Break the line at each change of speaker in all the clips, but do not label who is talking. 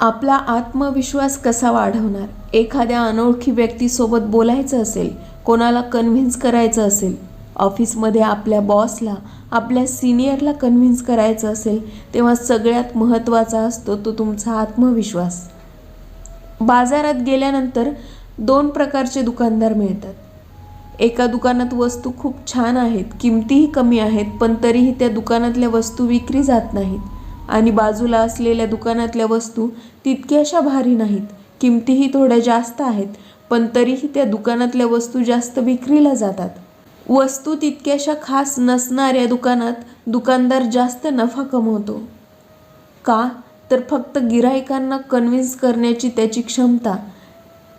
आपला आत्मविश्वास कसा वाढवणार? एखाद्या अनोळखी व्यक्तीसोबत बोलायचं असेल कोणाला कन्व्हिन्स करायचं असेल ऑफिसमध्ये आपल्या बॉसला आपल्या सिनियरला कन्व्हिन्स करायचं असेल तेव्हा सगळ्यात महत्त्वाचा असतो तो तुमचा आत्मविश्वास. बाजारात गेल्यानंतर दोन प्रकारचे दुकानदार मिळतात. एका दुकानात वस्तू खूप छान आहेत किमतीही कमी आहेत पण तरीही त्या दुकानातल्या वस्तू विक्री जात नाहीत. आणि बाजूला असलेल्या दुकानातल्या वस्तू तितक्याशा भारी नाहीत. किमतीही थोड्या जास्त आहेत पण तरीही त्या दुकानातल्या वस्तू जास्त विक्रीला जातात. वस्तू तितक्याशा खास नसणाऱ्या दुकानात दुकानदार जास्त नफा कमवतो. का? तर फक्त गिराहिकांना कन्व्हिन्स करण्याची त्याची क्षमता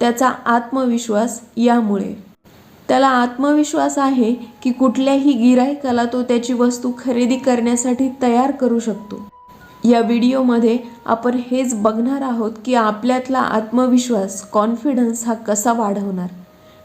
त्याचा आत्मविश्वास यामुळे. त्याला आत्मविश्वास आहे की कुठल्याही गिराहिकाला तो त्याची वस्तू खरेदी करण्यासाठी तयार करू शकतो. या व्हिडिओमध्ये आपण हेच बघणार आहोत की आपल्यातला आत्मविश्वास कॉन्फिडन्स हा कसा वाढवणार?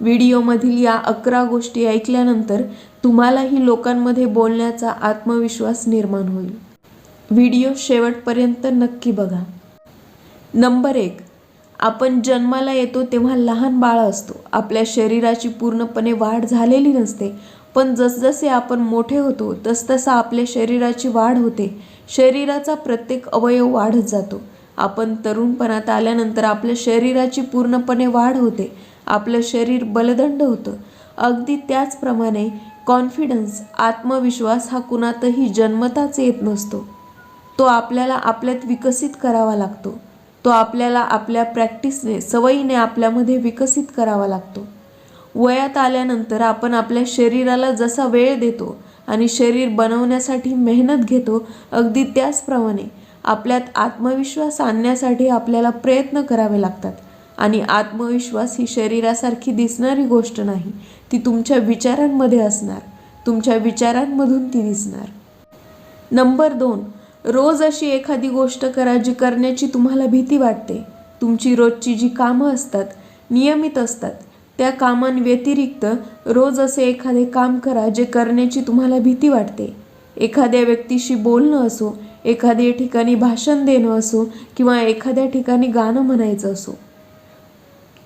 व्हिडिओमधील या अकरा गोष्टी ऐकल्यानंतर तुम्हालाही लोकांमध्ये बोलण्याचा आत्मविश्वास निर्माण होईल. व्हिडिओ शेवटपर्यंत नक्की बघा. नंबर एक आपण जन्माला येतो तेव्हा लहान बाळ असतो. आपल्या शरीराची पूर्णपणे वाढ झालेली नसते. पण जसजसे आपण मोठे होतो तसतसा आपल्या शरीराची वाढ होते. शरीराचा प्रत्येक अवयव वाढत जातो. आपण तरुणपणात आल्यानंतर आपल्या शरीराची पूर्णपणे वाढ होते. आपलं शरीर बलदंड होतं. अगदी त्याचप्रमाणे कॉन्फिडन्स आत्मविश्वास हा कुणातही जन्मताच येत नसतो. तो आपल्याला आपल्यात विकसित करावा लागतो. तो आपल्याला आपल्या प्रॅक्टिसने सवयीने आपल्यामध्ये विकसित करावा लागतो. वयात आल्यानंतर आपण आपल्या शरीराला जसा वेळ देतो आणि शरीर बनवण्यासाठी मेहनत घेतो अगदी त्याचप्रमाणे आपल्यात आत्मविश्वास आणण्यासाठी आपल्याला प्रयत्न करावे लागतात. आणि आत्मविश्वास ही शरीरासारखी दिसणारी गोष्ट नाही ती तुमच्या विचारांमध्ये असणार. तुमच्या विचारांमधून ती दिसणार. नंबर दोन रोज अशी एखादी गोष्ट करा जी करण्याची तुम्हाला भीती वाटते. तुमची रोजची जी कामं असतात नियमित असतात त्या कामांव्यतिरिक्त रोज असे एखादे काम करा जे करण्याची तुम्हाला भीती वाटते. एखाद्या व्यक्तीशी बोलणं असो एखाद्या ठिकाणी भाषण देणं असो किंवा एखाद्या ठिकाणी गाणं म्हणायचं असो.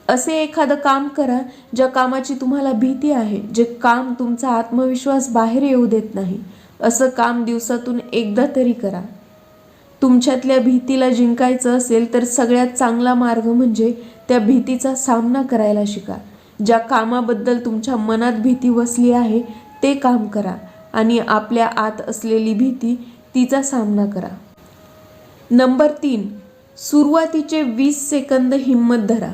असे एखादं काम करा ज्या कामाची तुम्हाला भीती आहे जे काम तुमचा आत्मविश्वास बाहेर येऊ देत नाही. असं काम दिवसातून एकदा तरी करा. तुमच्यातल्या भीतीला जिंकायचं असेल तर सगळ्यात चांगला मार्ग म्हणजे त्या भीतीचा सामना करायला शिका. ज्या कामाबद्दल तुमच्या मनात भीती वसली आहे ते काम करा आणि आपल्या आत असलेली भीती तिचा सामना करा. नंबर तीन सुरुवातीचे वीस सेकंद हिंमत धरा.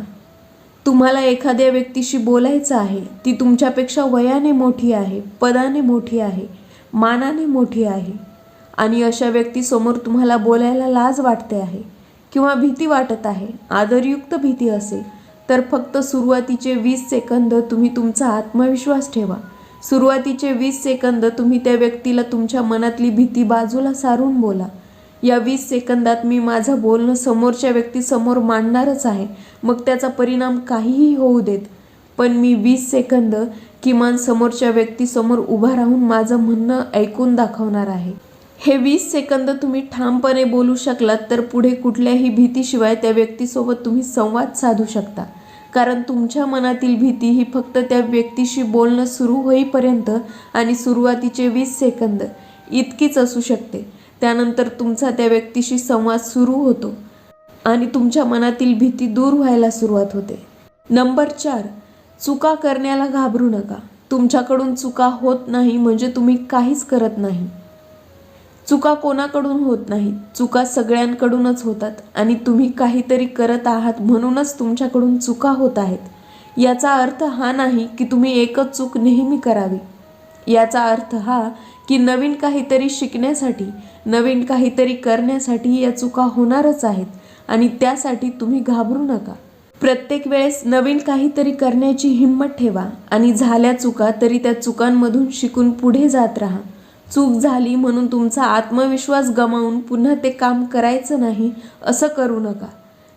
तुम्हाला एखाद्या व्यक्तीशी बोलायचं आहे ती तुमच्यापेक्षा वयाने मोठी आहे पदाने मोठी आहे मानाने मोठी आहे आणि अशा व्यक्तीसमोर तुम्हाला बोलायला लाज वाटते आहे किंवा भीती वाटत आहे आदरयुक्त भीती असेल तर फक्त सुरुवातीचे वीस सेकंद तुम्ही तुमचा आत्मविश्वास ठेवा. सुरुवातीचे वीस सेकंद तुम्ही त्या व्यक्तीला तुमच्या मनातली भीती बाजूला सारून बोला. या वीस सेकंदात मी माझं बोलणं समोरच्या व्यक्तीसमोर मांडणारच आहे. मग त्याचा परिणाम काहीही होऊ देत. पण मी वीस सेकंद किमान समोरच्या व्यक्तीसमोर उभा राहून माझं म्हणणं ऐकून दाखवणार आहे. हे वीस सेकंद तुम्ही ठामपणे बोलू शकलात तर पुढे कुठल्याही भीतीशिवाय त्या व्यक्तीसोबत तुम्ही संवाद साधू शकता. कारण तुमच्या मनातील भीती ही फक्त त्या व्यक्तीशी बोलणं सुरू होईपर्यंत आणि सुरुवातीचे वीस सेकंद इतकीच असू शकते. त्यानंतर तुमचा त्या व्यक्तीशी संवाद सुरू होतो आणि तुमच्या मनातील भीती दूर व्हायला सुरुवात होते. नंबर चार चुका करण्याला घाबरू नका. तुमच्याकडून चुका होत नाही म्हणजे तुम्ही काहीच करत नाही. चुका कोणाकडून होत नाही चुका सगळ्यांकडूनच होतात. आणि तुम्ही काहीतरी करत आहात म्हणूनच तुमच्याकडून चुका होत आहेत. याचा अर्थ हा नाही की तुम्ही एकच चूक नेहमी करावी. याचा अर्थ हा की नवीन काहीतरी शिकण्यासाठी नवीन काहीतरी करण्यासाठी या चुका होणारच आहेत आणि त्यासाठी तुम्ही घाबरू नका. प्रत्येक वेळेस नवीन काहीतरी करण्याची हिंमत ठेवा आणि झाल्या चुका तरी त्या चुकांमधून शिकून पुढे जात राहा. चूक झाली म्हणून तुमचा आत्मविश्वास गमावून पुन्हा ते काम करायचं नाही असं करू नका.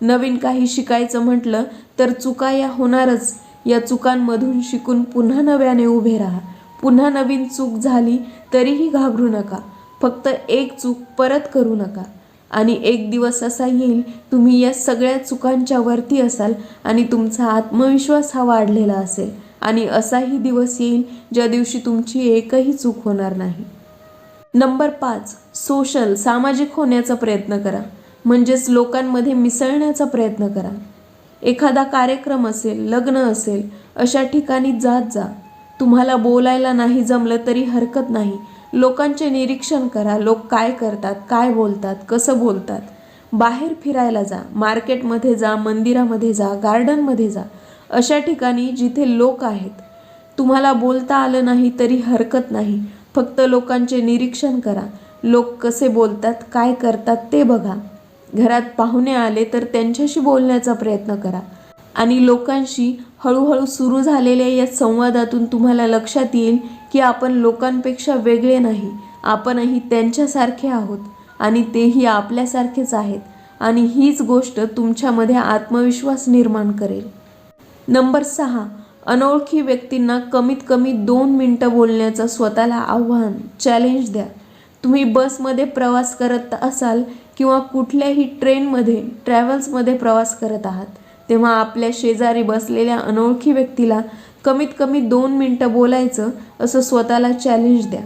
नवीन काही शिकायचं म्हटलं तर चुका या होणारच. या चुकांमधून शिकून पुन्हा नव्याने उभे राहा. पुन्हा नवीन चूक झाली तरीही घाबरू नका. फक्त एक चूक परत करू नका. आणि एक दिवस असा येईल तुम्ही या सगळ्या चुकांच्या वरती असाल आणि तुमचा आत्मविश्वास हा वाढलेला असेल. आणि असाही दिवस येईल ज्या दिवशी तुमची एकही चूक होणार नाही. नंबर पाच सोशल सामाजिक होण्याचा प्रयत्न करा. म्हणजेच लोकांमध्ये मिसळण्याचा प्रयत्न करा. एखादा कार्यक्रम असेल लग्न असेल अशा ठिकाणी जात जा. तुम्हाला बोलायला नाही जमलं तरी हरकत नाही. लोकांचे निरीक्षण करा लोक काय करतात काय बोलतात कसं बोलतात. बाहेर फिरायला जा मार्केटमध्ये जा मंदिरामध्ये जा गार्डनमध्ये जा. अशा ठिकाणी जिथे लोक आहेत. तुम्हाला बोलता आलं नाही तरी हरकत नाही. फक्त लोकांचे निरीक्षण करा. लोक कसे बोलतात काय करतात ते बघा. घरात पाहुणे आले तर त्यांच्याशी बोलण्याचा प्रयत्न करा. आणि लोकांशी हळूहळू सुरू झालेल्या या संवादातून तुम्हाला लक्षात येईल की आपण लोकांपेक्षा वेगळे नाही. आपणही त्यांच्यासारखे आहोत आणि तेही आपल्यासारखेच आहेत. आणि हीच गोष्ट तुमच्यामध्ये आत्मविश्वास निर्माण करेल. नंबर सहा. अनोळखी व्यक्तींना कमीत कमी दोन मिनटं बोलण्याचं स्वतःला आव्हान चॅलेंज द्या. तुम्ही बसमध्ये प्रवास करत असाल किंवा कुठल्याही ट्रेनमध्ये ट्रॅव्हल्समध्ये प्रवास करत आहात तेव्हा आपल्या शेजारी बसलेल्या अनोळखी व्यक्तीला कमीत कमी दोन मिनटं बोलायचं असं स्वतःला चॅलेंज द्या.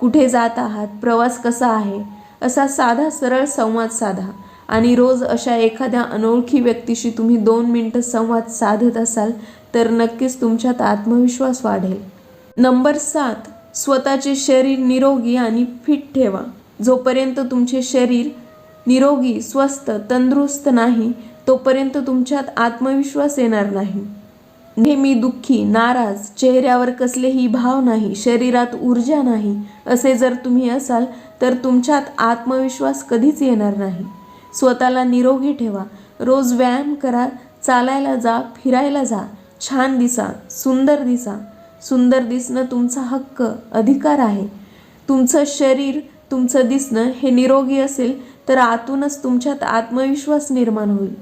कुठे जात आहात प्रवास कसा आहे असा साधा सरळ संवाद साधा आणि रोज अशा एखाद्या अनोळखी व्यक्तीशी तुम्ही दोन मिनटं संवाद साधत असाल तर नक्कीच तुमच्यात आत्मविश्वास वाढेल. नंबर सात स्वतःचे शरीर निरोगी आणि फिट ठेवा. जोपर्यंत तुमचे शरीर निरोगी स्वस्त तंदुरुस्त नाही तोपर्यंत तुमच्यात आत्मविश्वास येणार नाही. नेहमी दुःखी नाराज चेहऱ्यावर कसलेही भाव नाही शरीरात ऊर्जा नाही असे जर तुम्ही असाल तर तुमच्यात आत्मविश्वास कधीच येणार नाही. स्वतःला निरोगी ठेवा. रोज व्यायाम करा चालायला जा फिरायला जा. छान दिसा सुंदर दिसा. सुंदर दिसणं तुमचा हक्क अधिकार आहे. तुमचं शरीर तुमचं दिसणं हे निरोगी असेल तर आतूनच तुमच्यात आत्मविश्वास निर्माण होईल.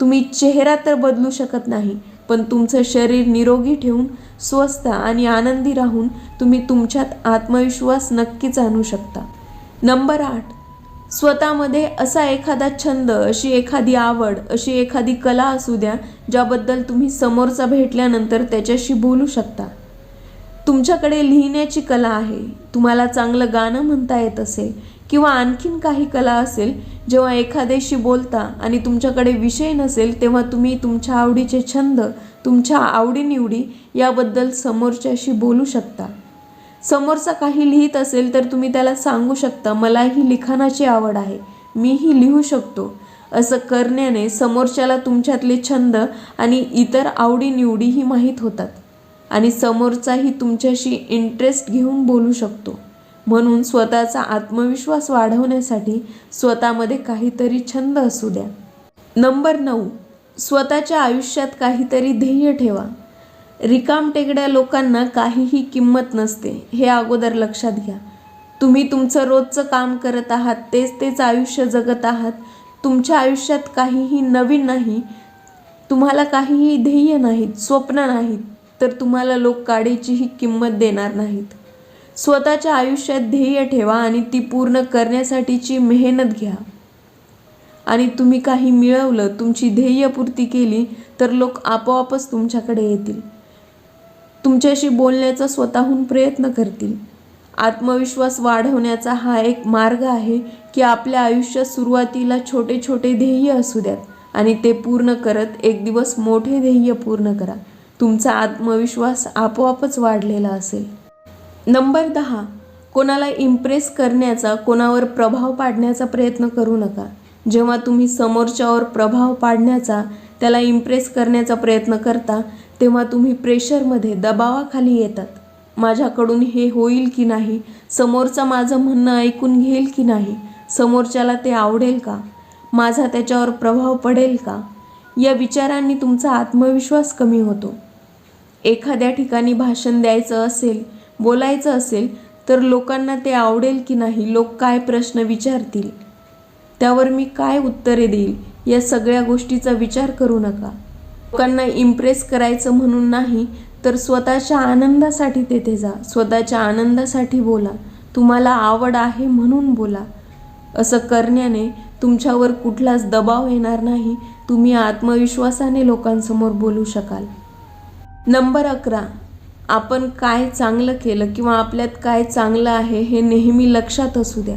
तुम्ही चेहरा तर बदलू शकत नाही पण तुमचं शरीर निरोगी ठेवून स्वस्थ आणि आनंदी राहून तुम्ही तुमच्यात आत्मविश्वास नक्कीच आणू शकता. नंबर आठ. स्वतःमध्ये असा एखादा छंद अशी एखादी आवड अशी एखादी कला असू द्या ज्याबद्दल तुम्ही समोरचा भेटल्यानंतर त्याच्याशी बोलू शकता. तुमच्याकडे लिहिण्याची कला आहे तुम्हाला चांगलं गाणं म्हणता येत असेल किंवा आणखीन काही कला असेल जेव्हा एखाद्याशी बोलता आणि तुमच्याकडे विषय नसेल तेव्हा तुम्ही तुमच्या आवडीचे छंद तुमच्या आवडीनिवडी याबद्दल समोरच्याशी बोलू शकता. समोरचा काही लिहित असेल तर तुम्ही त्याला सांगू शकता मला ही लिखाणाची आवड आहे मीही लिहू शकतो. असं करण्याने समोरच्याला तुमच्यातले छंद आणि इतर आवडीनिवडीही माहीत होतात आणि समोरचाही तुमच्याशी इंटरेस्ट घेऊन बोलू शकतो. म्हणून स्वतःचा आत्मविश्वास वाढवण्यासाठी स्वतःमध्ये काहीतरी छंद असू द्या. नंबर नऊ. स्वतःच्या आयुष्यात काहीतरी ध्येय ठेवा. रिकामटेकड्या लोकांना काहीही किंमत नसते हे अगोदर लक्षात घ्या. तुम्ही तुमचं रोजचं काम करत आहात तेच तेच आयुष्य जगत आहात. तुमच्या आयुष्यात काहीही नवीन नाही तुम्हाला काहीही ध्येय नाहीत स्वप्न नाहीत तर तुम्हाला लोक काडीचीही किंमत देणार नाहीत. स्वतःच्या आयुष्यात ध्येय ठेवा आणि ती पूर्ण करण्यासाठीची मेहनत घ्या. आणि तुम्ही काही मिळवलं तुमची ध्येयपूर्ती केली तर लोक आपोआपच तुमच्याकडे येतील. तुमच्याशी बोलण्याचा स्वतःहून प्रयत्न करतील. आत्मविश्वास वाढवण्याचा हा एक मार्ग आहे की आपल्या आयुष्यात सुरुवातीला छोटे छोटे ध्येय असू द्यात आणि ते पूर्ण करत एक दिवस मोठे ध्येय पूर्ण करा. तुमचा आत्मविश्वास आपोआपच वाढलेला असेल. नंबर दहा. कोणाला इम्प्रेस करण्याचा कोणावर प्रभाव पाडण्याचा प्रयत्न करू नका. जेव्हा तुम्ही समोरच्यावर प्रभाव पाडण्याचा त्याला इम्प्रेस करण्याचा प्रयत्न करता तेव्हा तुम्ही प्रेशरमध्ये दबावाखाली येतात. माझ्याकडून हे होईल की नाही समोरचा माझं म्हणणं ऐकून घेईल की नाही समोरच्याला ते आवडेल का? माझा त्याच्यावर प्रभाव पडेल का? या विचारांनी तुमचा आत्मविश्वास कमी होतो. एखाद्या ठिकाणी भाषण द्यायचं असेल बोलायचं असेल तर लोकांना ते आवडेल की नाही लोक काय प्रश्न विचारतील? त्यावर मी काय उत्तरे देईल या सगळ्या गोष्टीचा विचार करू नका. लोकांना इम्प्रेस करायचं म्हणून नाही तर स्वतःच्या आनंदासाठी तेथे जा. स्वतःच्या आनंदासाठी बोला. तुम्हाला आवड आहे म्हणून बोला. असं करण्याने तुमच्यावर कुठलाच दबाव येणार नाही. तुम्ही आत्मविश्वासाने लोकांसमोर बोलू शकाल. नंबर अकरा. आपण काय चांगलं केलं किंवा आपल्यात काय चांगलं आहे हे नेहमी लक्षात असू द्या.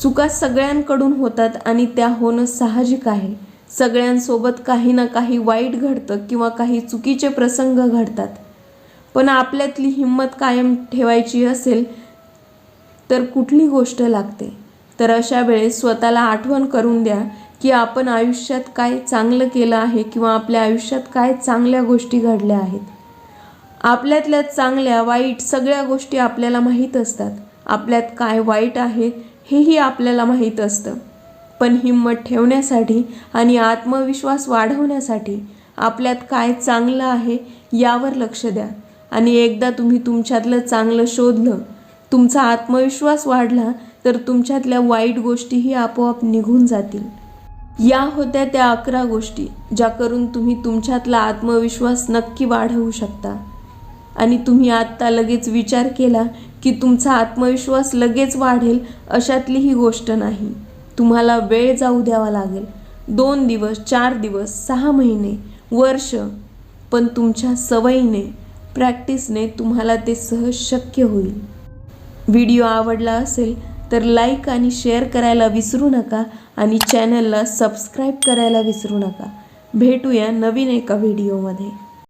चुका सगळ्यांकडून होतात आणि त्या होणं साहजिक आहे. सगळ्यांसोबत काही ना काही वाईट घडतं किंवा काही चुकीचे प्रसंग घडतात. पण आपल्यातली हिंमत कायम ठेवायची असेल तर कुठली गोष्ट लागते? तर अशा वेळेस स्वतःला आठवण करून द्या की आपण आयुष्यात काय चांगलं केलं आहे किंवा आपल्या आयुष्यात काय चांगल्या गोष्टी घडल्या आहेत. आपल्यातल्या चांगल्या वाईट सगळ्या गोष्टी आपल्याला माहीत असतात. आपल्यात काय वाईट आहे हेही आपल्याला माहीत असतं. पण हिंमत ठेवण्यासाठी आणि आत्मविश्वास वाढवण्यासाठी आपल्यात काय चांगलं आहे यावर लक्ष द्या. आणि एकदा तुम्ही तुमच्यातलं चांगलं शोधलं तुमचा आत्मविश्वास वाढला तर तुमच्यातल्या वाईट गोष्टीही आपोआप निघून जातील. या होत्या त्या अकरा गोष्टी ज्या करून तुम्ही तुमच्यातला आत्मविश्वास नक्की वाढवू शकता. आणि तुम्ही आत्ता लगेच विचार केला की तुमचा आत्मविश्वास लगेच वाढेल अशातली ही गोष्ट नाही. तुम्हाला वेळ जाऊ द्यावा लागेल. दोन दिवस चार दिवस सहा महिने वर्ष. पण तुमच्या सवयीने प्रॅक्टिसने तुम्हाला ते सहज शक्य होईल. व्हिडिओ आवडला असेल तर लाईक आणि शेअर करायला विसरू नका आणि चॅनलला सबस्क्राईब करायला विसरू नका. भेटूया नवीन एका व्हिडिओमध्ये.